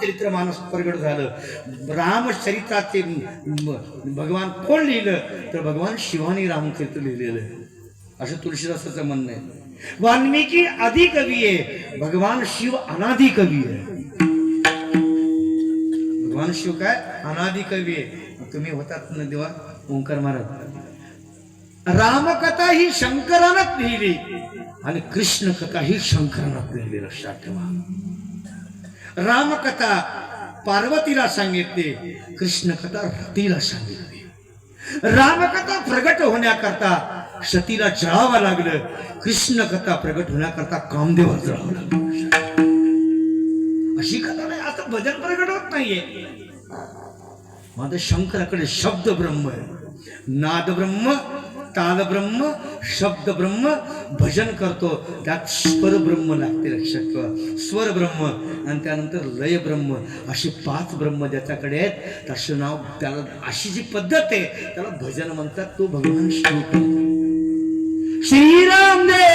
रामचरित्र मानस प्रगट झालं. रामचरित्राचे भगवान कोण लिहिलं? तर भगवान शिवानी रामचरित्र लिहिलेलं आहे. असं तुळशीदासाचं म्हणणं आहे. वाल्मिकी आधी कवी आहे. भगवान शिव अनादी कवी आहे. भगवान शिव काय? अनादी कवी आहे. तुम्ही होतात ना देवा ओंकार महाराज. रामकथा ही शंकरानंच लिहिली. आणि कृष्ण कथा ही शंकरानंच लिहिली लक्षात ठेवा. रामकथा पार्वतीला सांगितली कृष्ण कथा रतीला सांगितली. रामकथा प्रगट होण्याकरता सतीला जळावं लागलं. कृष्ण कथा प्रगट होण्याकरता कामदेव जळावं लागलं. अशी कथा नाही आता भजन प्रगट होत नाहीये. माझं शंकराकडे शब्द ब्रह्म आहे. नाद ब्रह्म ताल ब्रह्म शब्द ब्रह्म भजन करतो. त्यात स्वर ब्रह्म लागते लक्षात ठेवा. स्वर ब्रह्म आणि त्यानंतर लय ब्रह्म अशी पाच ब्रह्म ज्याच्याकडे आहेत तसं नाव त्याला अशी जी पद्धत आहे त्याला भजन म्हणतात तो भगवान शिव श्रीराम देव